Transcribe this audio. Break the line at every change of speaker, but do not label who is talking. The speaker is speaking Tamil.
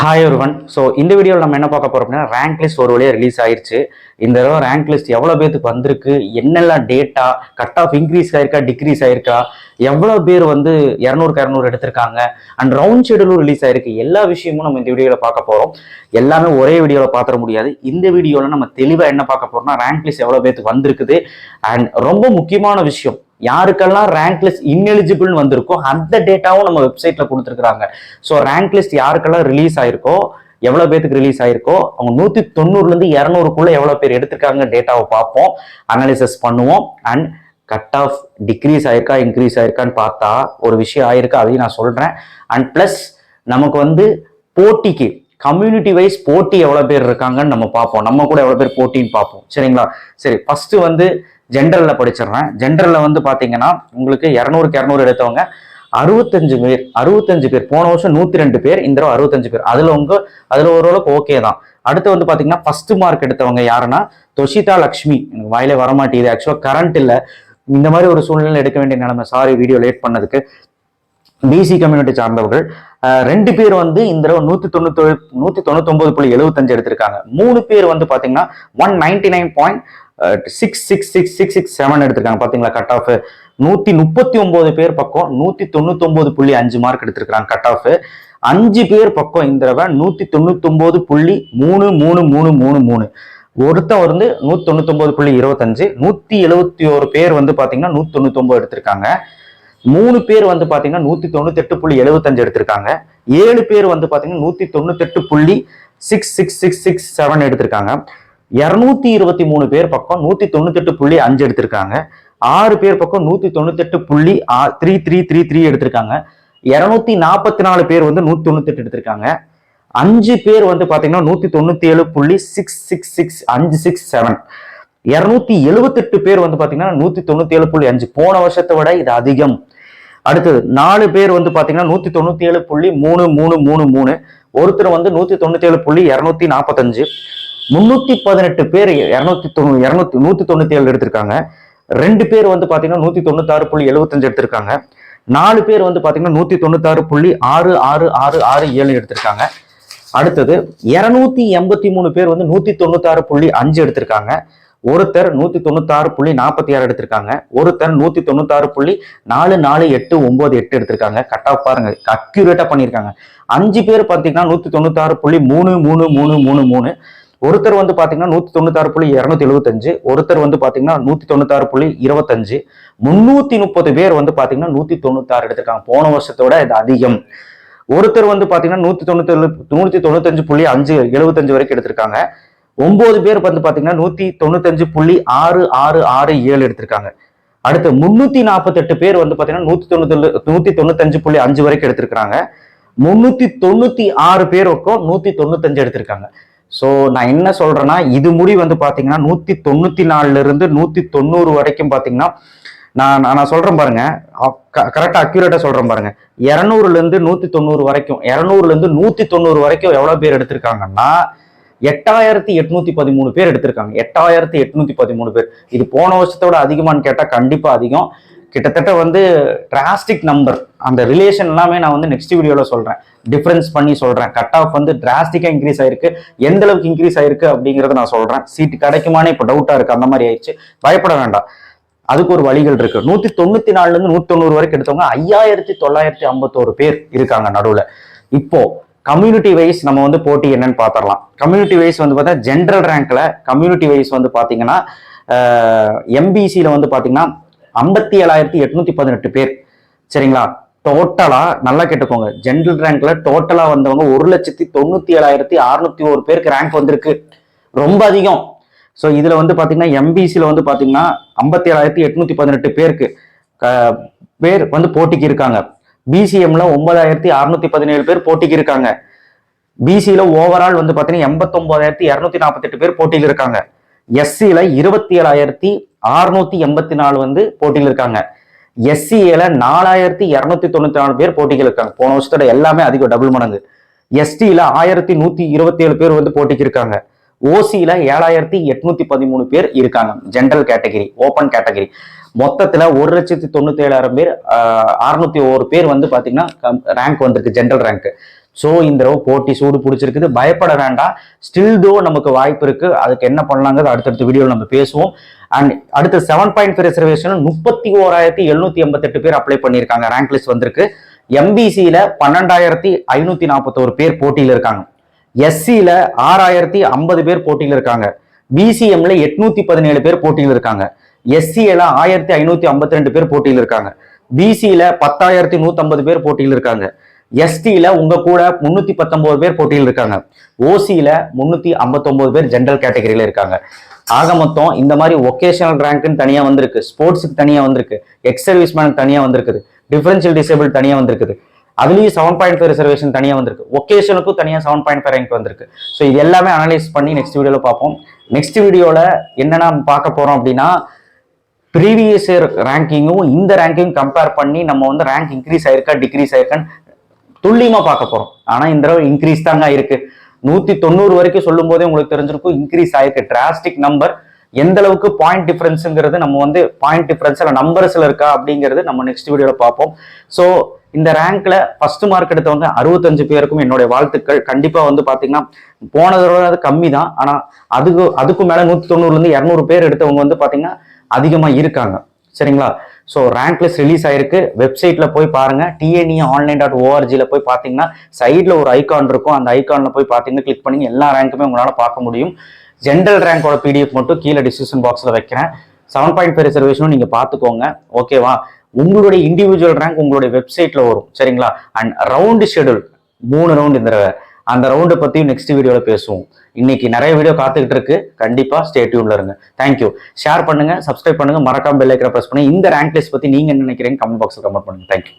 ஹாய் ஒருவன் ஸோ இந்த வீடியோவில் நம்ம என்ன பார்க்க போகிறோம் அப்படின்னா ரேங்க் லிஸ்ட் ஒரு வழியாக ரிலீஸ் ஆயிருச்சு. இந்த தடவை ரேங்க் லிஸ்ட் எவ்வளோ பேத்துக்கு வந்திருக்கு என்னெல்லாம் டேட்டா கட் ஆஃப் இன்க்ரீஸ் ஆயிருக்கா டிக்ரீஸ் ஆயிருக்கா எவ்வளோ பேர் வந்து இரநூறுக்கு இரநூறு எடுத்திருக்காங்க அண்ட் ரவுண்ட் ஷெடியூலும் ரிலீஸ் ஆயிருக்கு. எல்லா விஷயமும் நம்ம இந்த வீடியோவில் பார்க்க போகிறோம் எல்லாமே ஒரே வீடியோவில் பார்த்துட முடியாது. இந்த வீடியோவில் நம்ம தெளிவாக என்ன பார்க்க போகிறோம்னா ரேங்க் லிஸ்ட் எவ்வளோ பேத்துக்கு வந்திருக்குது அண்ட் ரொம்ப முக்கியமான விஷயம் யாருக்கெல்லாம் ரேங்க் லிஸ்ட் இன்எலிஜிபிள்னு வந்திருக்கோ அந்த டேட்டாவும் நம்ம வெப்சைட்ல கொடுத்துருக்காங்க ஸோ ரேங்க் லிஸ்ட் யாருக்கெல்லாம் ரிலீஸ் ஆயிருக்கோ எவ்வளோ பேத்துக்கு ரிலீஸ் ஆயிருக்கோ அவங்க நூத்தி தொண்ணூறுலேருந்து இரநூறுக்குள்ளே இரநூறுக்குள்ள பேர் எடுத்திருக்காங்க டேட்டாவை பார்ப்போம் அனாலிசிஸ் பண்ணுவோம் அண்ட் கட் ஆஃப் டிக்ரீஸ் ஆயிருக்கா இன்க்ரீஸ் ஆயிருக்கான்னு பார்த்தா ஒரு விஷயம் ஆயிருக்கா அதையும் நான் சொல்றேன். அண்ட் பிளஸ் நமக்கு வந்து போட்டிக்கு கம்யூனிட்டி வைஸ் போட்டி எவ்வளோ பேர் இருக்காங்கன்னு நம்ம பார்ப்போம். நம்ம கூட எவ்வளோ பேர் போட்டின்னு பார்ப்போம். சரிங்களா? சரி ஃபர்ஸ்ட் வந்து ஜென்ரலில் படிச்சிடுறேன். ஜென்ரல்ல வந்து பார்த்தீங்கன்னா உங்களுக்கு இரநூறுக்கு இரநூறு எடுத்தவங்க அறுபத்தஞ்சு பேர் அறுபத்தஞ்சு பேர். போன வருஷம் நூற்றி ரெண்டு பேர் இந்த தடவை அறுபத்தஞ்சு பேர். அதில் உங்க அதில் ஓரளவுக்கு ஓகே தான். அடுத்து வந்து பார்த்தீங்கன்னா ஃபர்ஸ்ட் மார்க் எடுத்தவங்க யாருன்னா தொஷிதா லக்ஷ்மி. எனக்கு வாயிலே வரமாட்டேங்குது. ஆக்சுவலாக கரண்ட் இல்லை. இந்த மாதிரி ஒரு சூழ்நிலை எடுக்க வேண்டிய நிலைமை. சாரி வீடியோ லேட் பண்ணதுக்கு. பிசி கம்யூனிட்டி சார்ந்தவர்கள் ரெண்டு பேர் வந்து இந்த தடவை நூத்தி தொண்ணூத்தி நூத்தி தொண்ணூத்தி ஒன்பது புள்ளி எழுபத்தஞ்சு எடுத்திருக்காங்க. மூணு பேர் வந்து பாத்தீங்கன்னா one ninety nine point six six six six six seven எடுத்திருக்காங்க. பார்த்தீங்களா கட் ஆஃப் நூற்றி முப்பத்தி ஒம்பது பேர் பக்கம் நூற்றி தொண்ணூத்தொம்பது புள்ளி அஞ்சு மார்க் எடுத்திருக்கிறாங்க கட் ஆஃப் அஞ்சு பேர் பக்கம் இந்த தடவை நூற்றி தொண்ணூத்தொம்பது புள்ளி மூணு மூணு மூணு மூணு மூணு. ஒருத்தன் வந்து நூற்றி தொண்ணூத்தொம்பது புள்ளி இருபத்தஞ்சு நூற்றி எழுபத்தி ஒரு பேர் வந்து பார்த்தீங்கன்னா நூற்றி தொண்ணூத்தொம்பது எடுத்திருக்காங்க. மூணு பேர் வந்து பார்த்தீங்கன்னா நூற்றி தொண்ணூத்தெட்டு புள்ளி எழுபத்தஞ்சு எடுத்திருக்காங்க. ஏழு பேர் வந்து பார்த்தீங்கன்னா நூற்றி தொண்ணூத்தெட்டு புள்ளி six six six six seven எடுத்திருக்காங்க. இருநூத்தி இருபத்தி மூணு பேர் பக்கம் நூத்தி தொண்ணூத்தெட்டு புள்ளி அஞ்சு எடுத்திருக்காங்க. ஆறு பேர் பக்கம் நூத்தி தொண்ணூத்தெட்டு புள்ளி த்ரீ த்ரீ த்ரீ த்ரீ எடுத்திருக்காங்க. இருநூத்தி நாற்பத்தி நாலு பேர் வந்து நூத்தி தொண்ணூத்தெட்டு எடுத்திருக்காங்க. அஞ்சு பேர் வந்து பாத்தீங்கன்னா நூத்தி தொண்ணூத்தி ஏழு புள்ளி சிக்ஸ் சிக்ஸ் சிக்ஸ் அஞ்சு சிக்ஸ் செவன். இருநூத்தி எழுபத்தெட்டு பேர் வந்து பாத்தீங்கன்னா நூத்தி தொண்ணூத்தி ஏழு புள்ளி அஞ்சு. போன வருஷத்தை விட இது அதிகம். அடுத்தது நாலு பேர் வந்து பாத்தீங்கன்னா நூத்தி தொண்ணூத்தி ஏழு புள்ளி மூணு மூணு மூணு மூணு. ஒருத்தர் வந்து நூத்தி தொண்ணூத்தி ஏழு புள்ளி இருநூத்தி நாற்பத்தஞ்சு. முன்னூத்தி பதினெட்டு பேர் இருநூத்தி தொண்ணூ இருநூத்தி நூத்தி தொண்ணூத்தி ஏழு எடுத்திருக்காங்க. ரெண்டு பேர் வந்து பாத்தீங்கன்னா நூத்தி தொண்ணூத்தாறு புள்ளி எழுபத்தஞ்சு எடுத்திருக்காங்க. நாலு பேர் வந்து பாத்தீங்கன்னா நூத்தி தொண்ணூத்தாறு புள்ளி ஆறு ஆறு ஆறு ஆறு ஏழு எடுத்திருக்காங்க. அடுத்தது இருநூத்தி எண்பத்தி மூணு பேர் வந்து நூத்தி தொண்ணூத்தாறு புள்ளி அஞ்சு எடுத்திருக்காங்க. ஒருத்தர் நூத்தி தொண்ணூத்தாறு புள்ளி நாற்பத்தி ஆறு எடுத்திருக்காங்க. ஒருத்தர் நூத்தி தொண்ணூத்தாறு புள்ளி நாலு நாலு எட்டு ஒன்பது எட்டு எடுத்திருக்காங்க. கட் பாருங்க அக்யூரேட்டா பண்ணியிருக்காங்க. அஞ்சு பேர் பாத்தீங்கன்னா நூத்தி தொண்ணூத்தாறு புள்ளி மூணு மூணு மூணு மூணு மூணு. ஒருத்தர் வந்து பாத்தீங்கன்னா நூத்தி தொண்ணூத்தாறு புள்ளி இருநூத்தி எழுபத்தஞ்சு ஒருத்தர் வந்து பாத்தீங்கன்னா நூத்தி தொண்ணூத்தாறு புள்ளி இருபத்தஞ்சு முன்னூத்தி முப்பது பேர் வந்து பாத்தீங்கன்னா நூத்தி தொண்ணூத்தாறு எடுத்திருக்காங்க. போன வருஷத்தோட இது அதிகம். ஒருத்தர் வந்து பாத்தீங்கன்னா நூத்தி தொண்ணூத்தி நூத்தி தொண்ணூத்தஞ்சு புள்ளி அஞ்சு எழுபத்தஞ்சு வரைக்கும் எடுத்திருக்காங்க. ஒன்பது பேர் வந்து பாத்தீங்கன்னா நூத்தி தொண்ணூத்தஞ்சு புள்ளி ஆறு ஆறு ஆறு ஏழு எடுத்திருக்காங்க. அடுத்து முன்னூத்தி நாற்பத்தெட்டு பேர் வந்து பாத்தீங்கன்னா நூத்தி தொண்ணூத்தி நூத்தி தொண்ணூத்தஞ்சு புள்ளி அஞ்சு வரைக்கும் எடுத்திருக்காங்க முன்னூத்தி தொண்ணூத்தி ஆறு பேருக்கும் நூத்தி தொண்ணூத்தஞ்சு எடுத்திருக்காங்க. ஸோ நான் என்ன சொல்றேன்னா இது முடி வந்து பார்த்தீங்கன்னா நூற்றி தொண்ணூத்தி நாலுலேருந்து நூற்றி தொண்ணூறு வரைக்கும் பார்த்தீங்கன்னா நான் நான் சொல்றேன் பாருங்க. கரெக்டாக அக்யூரேட்டாக சொல்றேன் பாருங்க. இரநூறுலேருந்து இருந்து தொண்ணூறு வரைக்கும் இரநூறுலேருந்து நூற்றி தொண்ணூறு வரைக்கும் எவ்வளோ பேர் எடுத்திருக்காங்கன்னா எட்டாயிரத்தி எட்நூத்தி பதிமூணு பேர் எடுத்திருக்காங்க. எட்டாயிரத்தி எட்நூத்தி பதிமூணு பேர். இது போன வருஷத்தோட அதிகமான்னு கேட்டால் கண்டிப்பாக அதிகம். கிட்டத்தட்ட வந்து டிராஸ்டிக் நம்பர் அந்த ரிலேஷன் எல்லாமே நான் வந்து நெக்ஸ்ட் வீடியோவில் சொல்கிறேன் டிஃப்ரென்ஸ் பண்ணி சொல்கிறேன் கட் ஆஃப் வந்து டிராஸ்டிக்காக இன்க்ரீஸ் ஆயிருக்கு. எந்த அளவுக்கு இன்க்ரீஸ் ஆயிருக்கு அப்படிங்கறத நான் சொல்கிறேன் சீட் கிடைக்குமானே இப்போ டவுட்டாக இருக்குது அந்த மாதிரி ஆயிடுச்சு. பயப்பட வேண்டாம். அதுக்கு ஒரு வழிகள் இருக்கு. நூத்தி தொண்ணூத்தி நாலுல இருந்து நூத்தி தொண்ணூறு வரைக்கும் எடுத்தவங்க ஐயாயிரத்தி தொள்ளாயிரத்தி ஐம்பத்தோரு பேர் இருக்காங்க நடுவில். இப்போ கம்யூனிட்டி வைஸ் நம்ம வந்து போட்டி என்னன்னு பார்த்துடலாம் கம்யூனிட்டி வைஸ் வந்து பார்த்தா ஜென்ரல் ரேங்க்ல கம்யூனிட்டி வைஸ் வந்து பார்த்தீங்கன்னா எம்பிசியில் வந்து பார்த்தீங்கன்னா ஐம்பத்தி ஏழாயிரத்தி எட்நூத்தி பதினெட்டு பேர். சரிங்களா? டோட்டலா நல்லா கேட்டுக்கோங்க. ஜென்ரல் ரேங்க்ல டோட்டலா வந்தவங்க ஒரு லட்சத்தி தொண்ணூத்தி ஏழாயிரத்தி அறுநூத்தி ஒரு பேருக்கு ரேங்க் வந்திருக்கு. ரொம்ப அதிகம். ஸோ இதுல வந்து பாத்தீங்கன்னா எம்பிசியில வந்து பாத்தீங்கன்னா ஐம்பத்தி ஏழாயிரத்தி எட்நூத்தி பதினெட்டு பேருக்கு க- பேர் வந்து போட்டிக்கு இருக்காங்க. பிசிஎம்ல ஒன்பதாயிரத்தி அறுநூத்தி பதினேழு பேர் போட்டிக்கு இருக்காங்க. பிசியில ஓவரால் வந்து பாத்தீங்கன்னா எண்பத்தொன்பதாயிரத்தி இரநூத்தி நாற்பத்தெட்டு பேர் போட்டியில் இருக்காங்க. எஸ்சியில இருபத்தி ஏழாயிரத்தி அறுநூத்தி எண்பத்தி நாலு வந்து போட்டியில் இருக்காங்க. எஸ்சிஏல நாலாயிரத்தி இரநூத்தி தொண்ணூத்தி நாலு பேர் போட்டிகள் இருக்காங்க. போன வருஷத்தோட எல்லாமே அதிகம் டபுள் மடங்கு. எஸ்டியில ஆயிரத்தி நூத்தி இருபத்தி ஏழு பேர் வந்து போட்டிக்கு இருக்காங்க. ஓசியில ஏழாயிரத்தி எட்நூத்தி பதிமூணு பேர் இருக்காங்க. ஜென்ரல் கேட்டகரி ஓப்பன் கேட்டகரி மொத்தத்துல ஒரு லட்சத்தி தொண்ணூத்தி ஏழாயிரம் பேர் அறுநூத்தி ஒரு பேர் வந்து பாத்தீங்கன்னா ரேங்க் வந்திருக்கு ஜென்ரல் ரேங்க் ஸோ இந்த தடவை போட்டி சூடு பிடிச்சிருக்குது. பயப்பட வேண்டாம். ஸ்டில் தோ நமக்கு வாய்ப்பு இருக்கு. அதுக்கு என்ன பண்ணலாங்கிறது அடுத்தடுத்த வீடியோவில் நம்ம பேசுவோம். அண்ட் அடுத்த செவன் பாயிண்ட் ஃபைவ் ரிசர்வேஷன் முப்பத்தி ஓராயிரத்தி எழுநூத்தி எண்பத்தெட்டு பேர் அப்ளை பண்ணியிருக்காங்க. ரேங்க் லிஸ்ட் வந்திருக்கு. எம்பிசியில பன்னெண்டாயிரத்தி ஐநூத்தி நாற்பத்தோரு பேர் போட்டியில் இருக்காங்க. எஸ்சியில ஆறாயிரத்தி ஐம்பது பேர் போட்டியில் இருக்காங்க. பிசிஎம்ல எட்நூத்தி பதினேழு பேர் போட்டியில் இருக்காங்க. எஸ்சியில ஆயிரத்தி ஐநூத்தி ஐம்பத்தி ரெண்டு பேர் போட்டியில் இருக்காங்க. பிசியில பத்தாயிரத்தி நூத்தி பேர் போட்டியில் இருக்காங்க. எஸ்டியில் உங்கள் கூட முந்நூற்றி பத்தொம்போது பேர் போட்டியில் இருக்காங்க. ஓசியில் முந்நூற்றி ஐம்பத்தொம்போது பேர் ஜென்ரல் கேட்டகரியில இருக்காங்க. ஆக மொத்தம் இந்த மாதிரி ஒகேஷனல் ரேங்க்னு தனியாக வந்திருக்கு. ஸ்போர்ட்ஸுக்கு தனியாக வந்திருக்கு. எக்ஸ் சர்வீஸ் மேனுக்கு தனியாக வந்திருக்குது. டிஃபரன்ஷியல் டிசேபிள் தனியாக வந்திருக்குது. அதுலேயும் செவன் பாயிண்ட் ஃபைவ் ரிசர்வேஷன் தனியாக வந்திருக்கு. ஒகேஷனுக்கும் தனியாக செவன் பாயிண்ட் ஃபைவ் ரேங்க் வந்திருக்கு. ஸோ இது எல்லாமே அனலைஸ் பண்ணி நெக்ஸ்ட் வீடியோவில் பார்ப்போம். நெக்ஸ்ட் வீடியோவில் என்னென்ன பார்க்க போகிறோம் அப்படின்னா ப்ரீவியஸ் இயர் ரேங்கிங்கும் இந்த ரேங்கிங் கம்பேர் பண்ணி நம்ம வந்து ரேங்க் இன்க்ரீஸ் ஆயிருக்கா டிக்ரீஸ் ஆயிருக்கான்னு துல்லியமா பார்க்க போறோம். ஆனா இந்த தடவை இன்க்ரீஸ் தாங்க இருக்கு. நூத்தி தொண்ணூறு வரைக்கும் சொல்லும் போதே உங்களுக்கு தெரிஞ்சிருக்கும் இன்க்ரீஸ் ஆயிருக்கு. டிராஸ்டிக் நம்பர் எந்த அளவுக்கு பாயிண்ட் டிஃபரன்ஸுங்கிறது நம்ம வந்து பாயிண்ட் டிஃபரன்ஸ்ல நம்பர்ஸ்ல இருக்கா அப்படிங்கிறது நம்ம நெக்ஸ்ட் வீடியோவில் பார்ப்போம். ஸோ இந்த ரேங்க்ல ஃபர்ஸ்ட் மார்க் எடுத்தவங்க அறுபத்தஞ்சு பேருக்கும் என்னுடைய வாழ்த்துக்கள். கண்டிப்பா வந்து பாத்தீங்கன்னா போன தடவை அது கம்மி தான் ஆனா அதுக்கு அதுக்கும் மேல நூத்தி தொண்ணூறுல இருந்து இரநூறு பேர் எடுத்தவங்க வந்து பாத்தீங்கன்னா அதிகமா இருக்காங்க. சரிங்களா? ஸோ ரேங்க் லிஸ்ட் ரிலீஸ் ஆயிருக்கு. வெப்சைட்ல போய் பாருங்க. டிஎன்இ ஆன்லைன் டாட் ஓஆர்ஜியில் போய் பார்த்தீங்கன்னா சைடில் ஒரு ஐகான் இருக்கும். அந்த ஐகான்ல போய் பார்த்தீங்கன்னா கிளிக் பண்ணி எல்லா ரேங்க்குமே உங்களால் பார்க்க முடியும். ஜென்ரல் ரேங்கோட பிடிஎஃப் மட்டும் கீழே டிஸ்கிரிப்ஷன் பாக்ஸில் வைக்கிறேன். செவன் பாயிண்ட் ஃபைவ் ரிசர்வேஷனும் நீங்கள் பார்த்துக்கோங்க ஓகேவா உங்களுடைய இண்டிவிஜுவல் ரேங்க் உங்களுடைய வெப்சைட்டில் வரும். சரிங்களா? அண்ட் ரவுண்டு ஷெடியூல் மூணு ரவுண்ட் இந்த அந்த ரவுண்டை பற்றியும் நெக்ஸ்ட் வீடியோவில் பேசுவோம். இன்னைக்கு நிறைய வீடியோ காத்துக்கிட்டு இருக்கு. கண்டிப்பாக ஸ்டே இருங்க. தேங்க்யூ ஷேர் பண்ணுங்க சப்ஸ்கிரைப் பண்ணுங்க. மறக்காம பெல் ஐக்கரை ப்ரெஸ் பண்ணுங்க இந்த ரேங்க் லிஸ்ட் பற்றி நீங்க என்ன நினைக்கிறீங்க கமெண்ட் பாக்ஸில் கமெண்ட் பண்ணுங்க. தேங்க்யூ